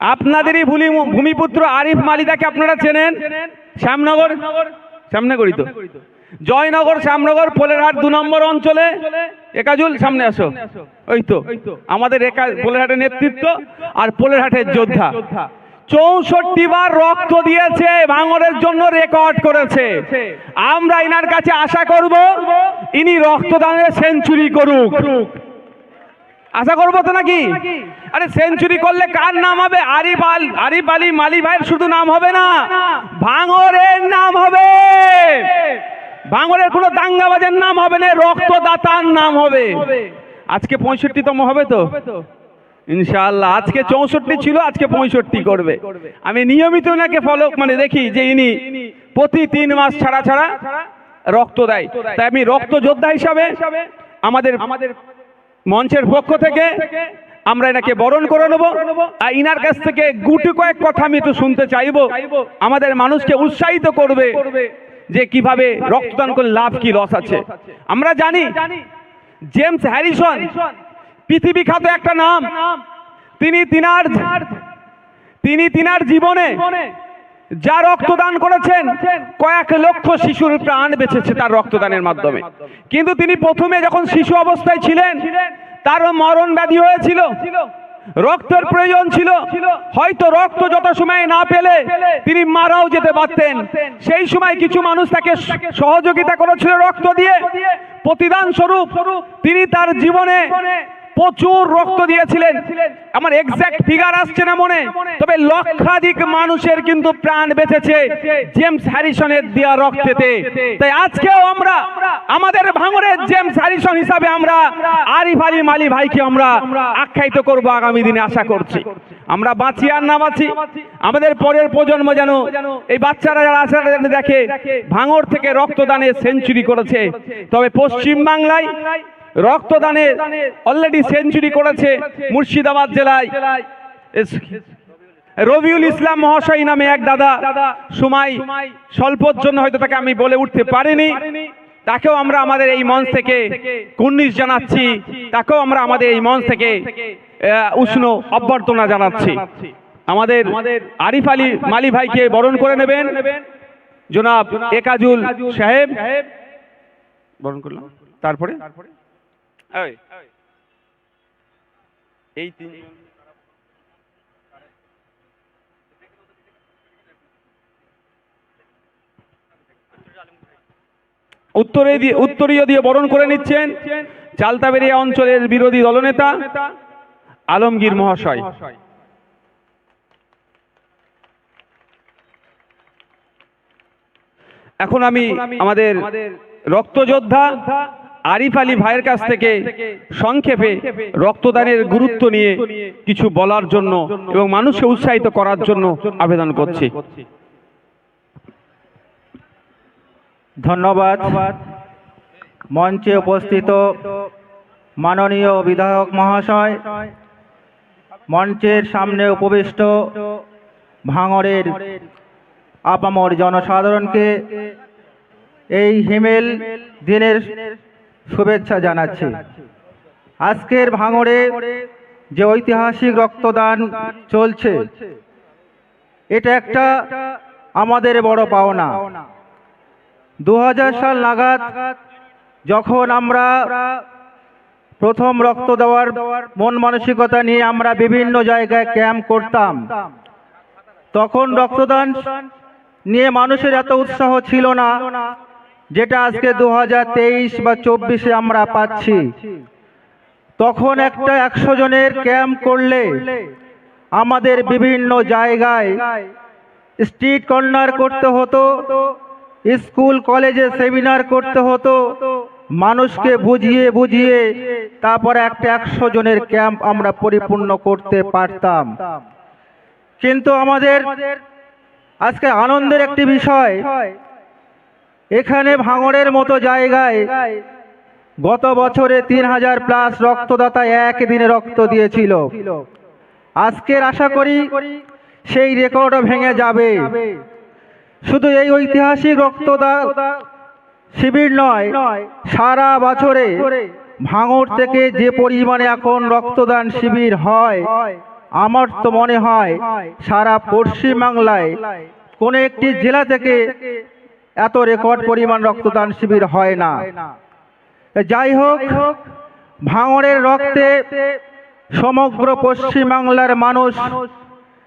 আপনাদেরই ভূমি ভূমিপুত্র আরিফ মালিদাকে আপনারা চেনেন? শ্যামনগর? শ্যামনগরই তো। জয়নগর, শ্যামনগর, পোলেরহাট দু নম্বর অঞ্চলে। একাজুল, সামনে আসো। ওই তো। আমাদের একা পোলেরহাটের নেতৃত্ব আর পোলেরহাটের যোদ্ধা। চৌষট্টি বার রক্ত দিয়েছে, ভাঙরের জন্য রেকর্ড করেছে। আমরা ইনার কাছে আশা করব, ইনি রক্তদানের সেঞ্চুরি করুক। আশা করব তো নাকি? আরে সেঞ্চুরি করলে কার নাম হবে? আরিফ আল আরিফ আলী মালি ভাইয়ের শুধু নাম হবে না। ভাঙরের নাম হবে। ভাঙরের কোনো দাঙ্গাবাজের নাম হবে না, রক্তদাতার নাম হবে। আজকে পঁয়ষট্টিতম হবে তো? ইনশাআল্লাহ, আজকে চৌষট্টি ছিল, আজকে পঁয়ষট্টি করবে। আমি নিয়মিত ওনাকে ফলো মানে দেখি যে ইনি প্রতি তিন মাস ছাড়া ছাড়া রক্ত দেয়। তাই আমি রক্ত যোদ্ধা হিসাবে আমাদের আমাদের মঞ্চের পক্ষ থেকে আমরা এনাকে বরণ করে নেব। আর ইনার কাছ থেকে গুটি কয়েক কথা আমি একটু শুনতে চাইব। আমাদের মানুষকে উৎসাহিত করবে যে কীভাবে রক্তদান করে লাভ কি, লস আছে। আমরা জানি জেমস হ্যারিসন পৃথিবী খ্যাত একটা নাম। তিনি তিনার তিনি তিনার জীবনে যা রক্তদান করেছেন, কয়েক লক্ষ শিশুর প্রাণ বেঁচেছে তার রক্তদানের মাধ্যমে। কিন্তু তিনি প্রথমে যখন শিশু অবস্থায় ছিলেন, তার মরণ ব্যাধি হয়েছিল। রক্তের প্রয়োজন ছিল। হয়তো রক্ত যত সময় না পেলে তিনি মারাও যেতে পারতেন। সেই সময় কিছু মানুষ তাকে সহযোগিতা করেছিল রক্ত দিয়ে। প্রতিদান স্বরূপ তিনি তার জীবনে প্রচুর রক্ত দিয়েছিলেন। আমার এক্স্যাক্ট ফিগার আসছে না মনে। তবে লক্ষাধিক মানুষের কিন্তু প্রাণ বেঁচেছে জেমস হ্যারিসনের দেওয়া রক্তেতে। তাই আজকেও আমরা আমাদের ভাঙরের জেমস হ্যারিসন হিসাবে আমরা আরিফ আলী মালি ভাইকে আমরা আখ্যায়িত করব আগামী দিনে আশা করছি। আমরা বাঁচি আর না বাঁচি আমাদের পরের প্রজন্ম যেন এই বাচ্চারা যারা আছে যেন দেখে ভাঙর থেকে রক্তদানে সেঞ্চুরি করেছে। তবে পশ্চিম বাংলায় রক্তদানে অলরেডি সেঞ্চুরি করেছে মুর্শিদাবাদ জেলায়। রবিউল ইসলাম মহাশয় নামে এক দাদা সময় স্বল্পর জন্য হয়তো তাকে আমি বলে উঠতে পারিনি। তাকেও আমরা আমাদের এই মঞ্চ থেকে কুর্নিশ জানাচ্ছি। তাকেও আমরা আমাদের এই মঞ্চ থেকে উষ্ণ অভ্যর্থনা জানাচ্ছি। আমাদের আরিফ আলী মালি ভাইকে বরণ করে নেবেন। জনাব একাজুল সাহেব। বরণ করলাম। তারপরে? ওই, এই তিন উত্তরে দিয়ে উত্তরীয় দিয়ে বরণ করে নিচ্ছেন চালতাবেরিয়া অঞ্চলের বিরোধী দলনেতা আলমগীর মহাশয়। এখন আমি আমাদের রক্তযোদ্ধা আরিফ আলী ভাইয়ের কাছ থেকে সংক্ষেপে রক্তদানের গুরুত্ব নিয়ে কিছু বলার জন্য এবং মানুষকে উৎসাহিত করার জন্য আবেদন করছি। ধন্যবাদ। মঞ্চে উপস্থিত মাননীয় বিধায়ক মহাশয় মঞ্চের সামনে উপবিষ্ট ভাঙরের আপামর জনসাধারণকে এই হিমেল দিনের শুভেচ্ছা জানাচ্ছি। আজকের ভাঙড়ে যে ঐতিহাসিক রক্তদান চলছে, এটা একটা আমাদের বড় পাওনা। দু হাজার সাল নাগাদ যখন আমরা প্রথম রক্ত দেওয়ার মন মানসিকতা নিয়ে আমরা বিভিন্ন জায়গায় ক্যাম্প করতাম, তখন রক্তদান নিয়ে মানুষের এত উৎসাহ ছিল না। যেটা আজকে দু হাজার তেইশ বা চব্বিশে আমরা পাচ্ছি। তখন একটা একশো জনের ক্যাম্প করলে আমাদের বিভিন্ন জায়গায় স্ট্রিট কর্নার করতে হতো স্কুল কলেজে সেমিনার করতে হতো মানুষকে বুঝিয়ে বুঝিয়ে তারপরে একটা একশো জনের ক্যাম্প আমরা পরিপূর্ণ করতে পারতাম। কিন্তু আমাদের আজকে আনন্দের একটি বিষয় এখানে ভাঙড়ের মতো জায়গায় গত বছরে তিন হাজার প্লাস রক্তদাতা একদিনে রক্ত দিয়েছিল। আজকের আশা করি সেই রেকর্ডও ভেঙে যাবে। শুধু এই ঐতিহাসিক রক্তদান শিবির নয়, সারা বছরে ভাঙড় থেকে যে পরিমাণে এখন রক্তদান শিবির হয়, আমার তো মনে হয় সারা পশ্চিমবাংলায় কোনো একটি জেলা থেকে এত রেকর্ড পরিমাণ রক্তদান শিবির হয় না। যাই হোক, ভাঙড়ের রক্তে সমগ্র পশ্চিমবাংলার মানুষ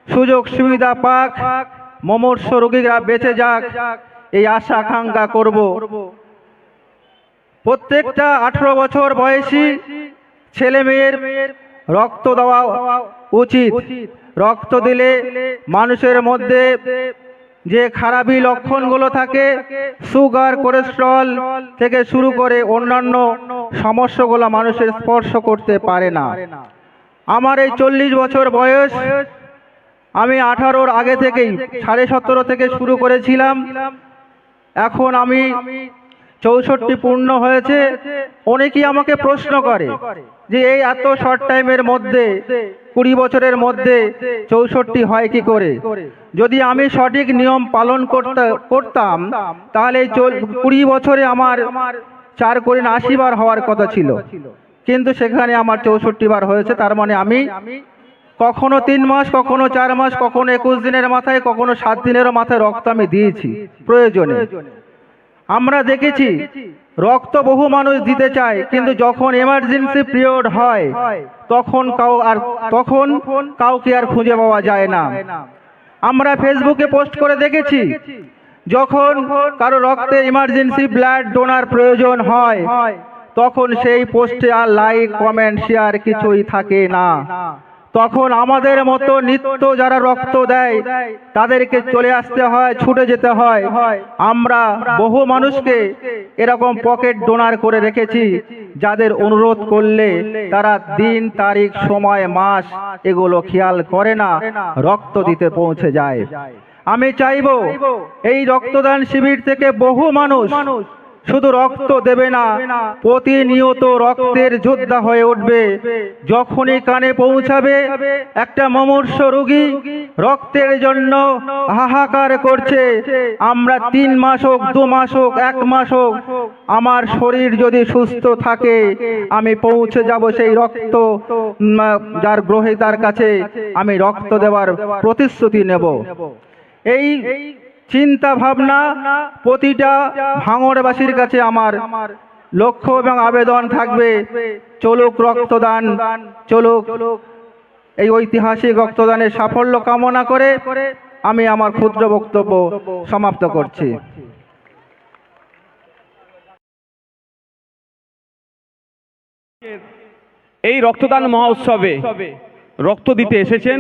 সুযোগ সুবিধা পাক মমর্ষ রোগীরা বেঁচে যাক, এই আশা আকাঙ্ক্ষা করব। প্রত্যেকটা আঠেরো বছর বয়সী ছেলে মেয়ের রক্ত দেওয়া উচিত। রক্ত দিলে মানুষের মধ্যে যে খারাপি লক্ষণগুলো থাকে, সুগার, কোলেস্ট্রল থেকে শুরু করে অন্যান্য সমস্যাগুলো মানুষের স্পর্শ করতে পারে না। আমার এই চল্লিশ বছর বয়স, আমি আঠারোর আগে থেকেই সাড়ে সতেরো থেকে শুরু করেছিলাম। এখন আমি চৌষট্টি পূর্ণ হয়েছে। অনেকেই আমাকে প্রশ্ন করে যে এই এত শর্ট টাইমের মধ্যে, কুড়ি বছরের মধ্যে চৌষট্টি হয় কি করে? যদি আমি সঠিক নিয়ম পালন করতে, করতাম, তাহলে এই কুড়ি বছরে আমার চার করে আশি বার হওয়ার কথা ছিল। কিন্তু সেখানে আমার চৌষট্টি বার হয়েছে, তার মানে আমি কখনো তিন মাস, কখনো চার মাস, কখনো একুশ দিনের মাথায়, কখনো সাত দিনেরও মাথায় রক্ত আমি দিয়েছি প্রয়োজনে। আমরা দেখেছি, রক্ত বহু মানুষ দিতে চায়, কিন্তু যখন এমার্জেন্সি পিরিয়ড হয়, তখন কাউ আর তখন কাউকে আর খুঁজে পাওয়া যায় না। আমরা ফেসবুকে পোস্ট করে দেখেছি, যখন কারও রক্তে ইমার্জেন্সি ব্লাড ডোনার প্রয়োজন হয়, তখন সেই পোস্টে আর লাইক কমেন্ট শেয়ার কিছুই থাকে না। তখন আমাদের মতো নিত্য যারা রক্ত দেয়, তাদেরকে চলে আসতে হয়, ছুটে যেতে হয়। আমরা বহু মানুষকে এরকম পকেট ডোনার করে রেখেছি, যাদের অনুরোধ করলে তারা দিন, তারিখ, সময়, মাস এগুলো খেয়াল করে না, রক্ত দিতে পৌঁছে যায়। আমি চাইব, এই রক্তদান শিবির থেকে বহু মানুষ শুধু রক্ত দেবে না প্রতিনিয়ত রক্তের যোদ্ধা হয়ে উঠবে। যখনই কানে পৌঁছাবে একটা মমর্ষ রোগী রক্তের জন্য হাহাকার করছে। আমরা তিন মাস হোক দু মাস হোক এক মাস হোক আমার শরীর যদি সুস্থ থাকে আমি পৌঁছে যাব সেই রক্ত উম, গ্রহে তার কাছে আমি রক্ত দেওয়ার প্রতিশ্রুতি নেব। এই চিন্তা ভাবনা প্রতিটা ভাঙড়বাসীর কাছে আমার। লক্ষ্য এবং আবেদন থাকবে, চলুক রক্তদান, চলুক এই ঐতিহাসিক রক্তদানের সাফল্য কামনা করে আমি আমার ক্ষুদ্র বক্তব্য সমাপ্ত করছি। এই রক্তদান মহোৎসবে রক্ত দিতে এসেছেন,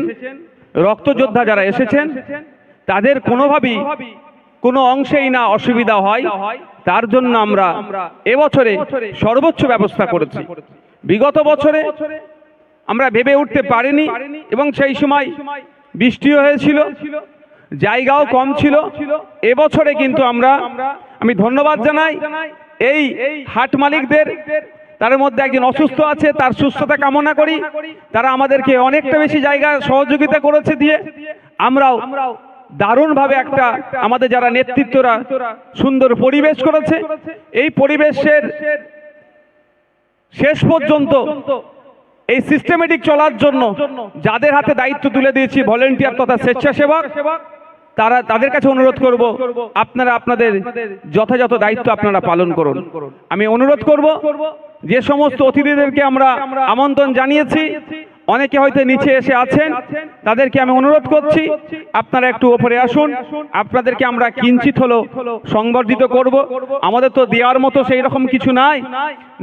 রক্তযোদ্ধা যারা এসেছেন তাদের কোনোভাবেই কোনো অংশেই না অসুবিধা হয়। তার জন্য আমরা এবছরে সর্বোচ্চ ব্যবস্থা করেছি। বিগত বছরে আমরা ভেবে উঠতে পারিনি এবং সেই সময় বৃষ্টিও হয়েছিল, জায়গাও কম ছিল। এবছরে কিন্তু আমরা, আমি ধন্যবাদ জানাই এই হাট মালিকদের। তার মধ্যে একজন অসুস্থ আছে, তার সুস্থতা কামনা করি। তারা আমাদেরকে অনেকটা বেশি জায়গা সহযোগিতা করেছে দিয়ে আমরাও দারুণভাবে একটা আমাদের যারা নেতৃত্বরা সুন্দর পরিবেশ করেছে। এই পরিবেশের শেষ পর্যন্ত এই সিস্টেমেটিক চলার জন্য যাদের হাতে দায়িত্ব তুলে দিয়েছি ভলেন্টিয়ার তথা স্বেচ্ছাসেবক, তারা তাদের কাছে অনুরোধ করব, আপনারা আপনাদের যথাযথ দায়িত্ব আপনারা পালন করুন। আমি অনুরোধ করব, যে সমস্ত অতিথিদেরকে আমরা আমন্ত্রণ জানিয়েছি অনেকে হয়তো নিচে এসে আছেন, তাদেরকে আমি অনুরোধ করছি, আপনারা একটু ওপরে আসুন, আপনাদেরকে আমরা কিঞ্চিত হলো সংবর্ধিত করব। আমাদের তো দেওয়ার মতো সেই রকম কিছু নাই।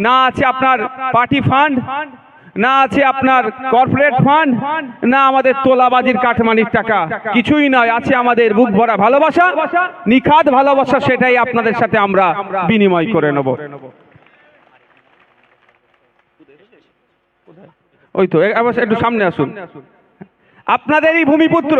না আছে আপনার পার্টি ফান্ড, না আছে আপনার কর্পোরেট ফান্ড, না আমাদের তোলাবাজির কাঠমানির টাকা। কিছুই নয় আছে আমাদের বুক ভরা ভালোবাসা নিখাত ভালোবাসা, সেটাই আপনাদের সাথে আমরা বিনিময় করে নেব। ওই তো আবার একটু সামনে আসুন। আপনাদেরই ভূমিপুত্র।